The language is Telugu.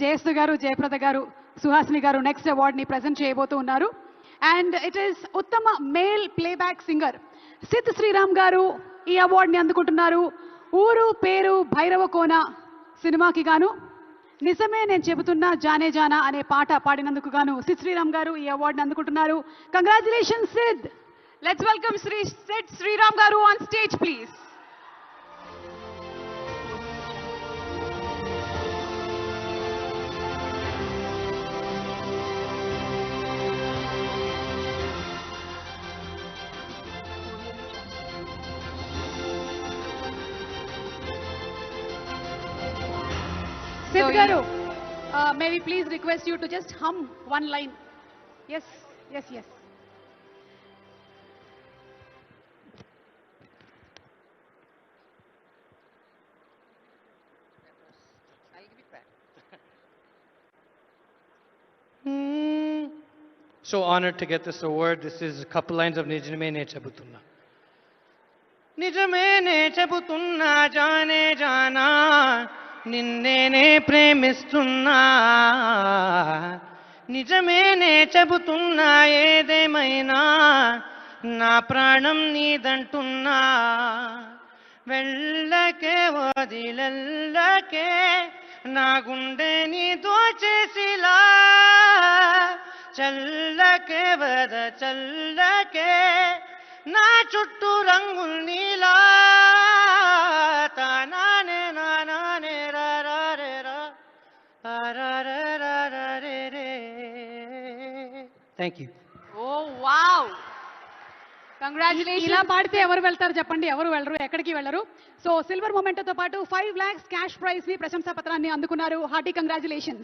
జయస్తు గారు జయప్రద గారు సుహాసిని గారు నెక్స్ట్ అవార్డుని ప్రజెంట్ చేయబోతూ ఉన్నారు. అండ్ ఇట్ ఈస్ ఉత్తమ male playback singer Sid Sriram గారు ఈ అవార్డుని అందుకుంటున్నారు. ఊరు పేరు భైరవ కోన సినిమాకి గాను. నిజమే నేను చెబుతున్నా జానే జానా అనే పాట పాడినందుకు గాను సిద్ శ్రీరామ్ గారు ఈ అవార్డుని అందుకుంటున్నారు. Congratulation Sid let's welcome Shri Sid Sriram గారు ఆన్ స్టేజ్ ప్లీజ్ సిద్ గారు may we please request you to just hum one line yes yes yes So honored to get this award. This is a couple lines of Nijame Ne Chabutunna. నిజమేనే చెబుతున్నా జానే జానా నిన్నేనే ప్రేమిస్తున్నా. నిజమేనే చెబుతున్నా ఏదేమైనా. నా ప్రాణం నీదంటున్నా. వెళ్ళకే వదిలెల్లకే నా గుండె నీ దోచేసిలా చల్లకే వద చల్లకే నా చుట్టూ రంగులు నీలా. Thank you oh wow. ఇలా కంగ్రాచులేషన్ పాడితే ఎవరు వెళ్తారు చెప్పండి? ఎవరు వెళ్ళరు? ఎక్కడికి వెళ్ళరు? సో సిల్వర్ మొమెంటోతో పాటు ఫైవ్ లాక్స్ క్యాష్ ప్రైజ్ని ప్రశంసా పత్రాన్ని అందుకున్నారు. Hearty congratulations